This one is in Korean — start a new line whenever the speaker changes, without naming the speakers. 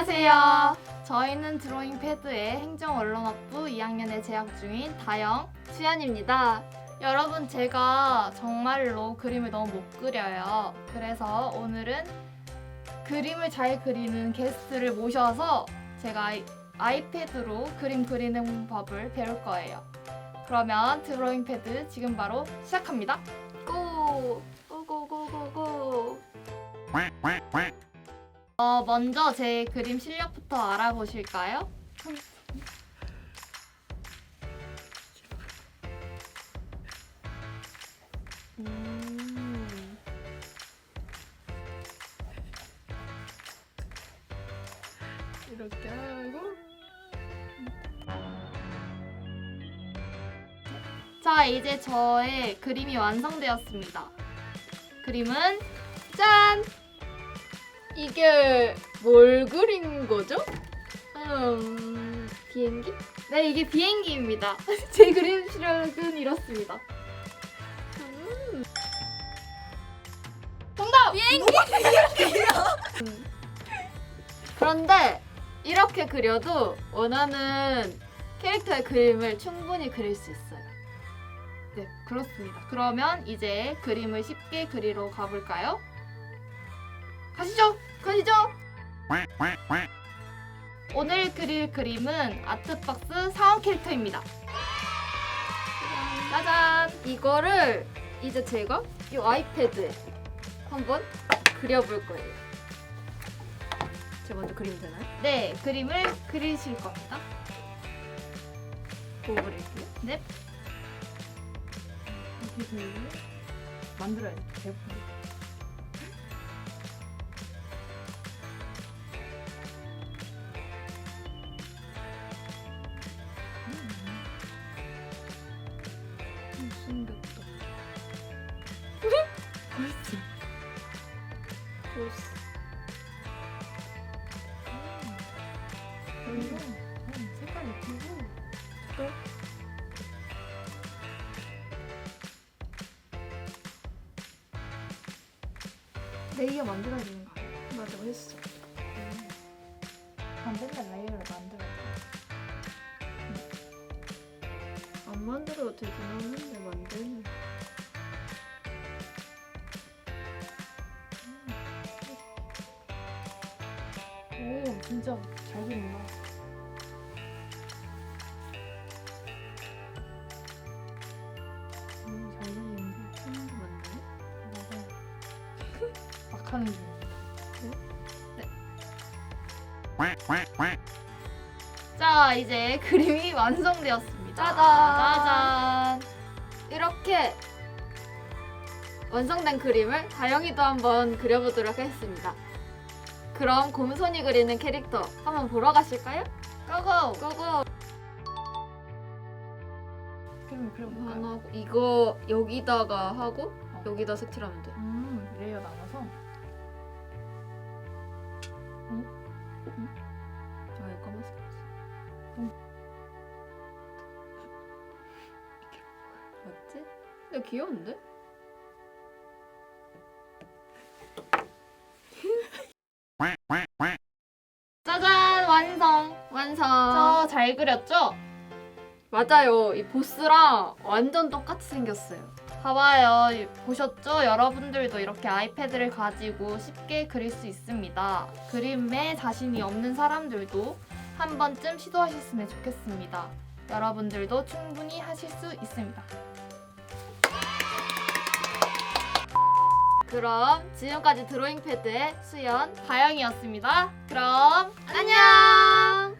안녕하세요. 저희는 드로잉 패드의 행정 언론학부 2학년에 재학 중인 다영, 수연입니다. 여러분 제가 정말로 그림을 너무 못 그려요. 그래서 오늘은 그림을 잘 그리는 게스트를 모셔서 제가 아이, 아이패드로 그림 그리는 법을 배울 거예요. 그러면 드로잉 패드 지금 바로 시작합니다. 고! 고고고고고! 어, 먼저 제 그림 실력부터 알아보실까요?
음. 이렇게 하고
자, 이제 저의 그림이 완성되었습니다. 그림은 짠!
이게 뭘 그린 거죠? 음, 비행기?
네, 이게 비행기입니다. 제 그림 실력은 이렇습니다. 정답! 비행기! 그런데 이렇게 그려도 원하는 캐릭터의 그림을 충분히 그릴 수 있어요. 네, 그렇습니다. 그러면 이제 그림을 쉽게 그리러 가볼까요? 가시죠! 가시죠! 오늘 그릴 그림은 아트박스 사원 캐릭터입니다. 짜잔!
이거를 이제 제가 이 아이패드에 한번 그려볼 거예요. 제가 먼저 그리면 되나요?
네, 그림을 그리실 겁니다.
보고 그릴게요.
네.
이렇게 그리고 만들어야지. 배고픈데. 보스. 그리고 음, 색깔 예쁘고 또 레이어 만들어야 되는 거 아니야? 맞아, 했어.
만든다 레이어를 만들어야
안 만들어도 되긴 하는데 만들면.
진짜 잘 그린다.
음, 잘 그리는데 하나도 만드네?
맞아요. 막 하는 중. 네. 자, 이제 그림이 완성되었습니다.
짜잔!
짜잔!
이렇게 완성된 그림을 다영이도 한번 그려보도록 하겠습니다. 그럼 곰손이 그리는 캐릭터 한번 보러 가실까요?
고고!
고고! 하나 하고 이거 여기다가 하고 여기다 색칠하면 돼.
음, 레이어 나눠서.
아, 이거 까맣게
응.
맞지? 근데 귀여운데?
완성!
완성.
저잘 그렸죠?
맞아요. 이 보스랑 완전 똑같이 생겼어요.
봐봐요. 이- 보셨죠? 여러분들도 이렇게 아이패드를 가지고 쉽게 그릴 수 있습니다. 그림에 자신이 없는 사람들도 한 번쯤 시도하셨으면 좋겠습니다. 여러분들도 충분히 하실 수 있습니다.
그럼 지금까지 드로잉 패드의 수연
다영이었습니다. 그럼
안녕.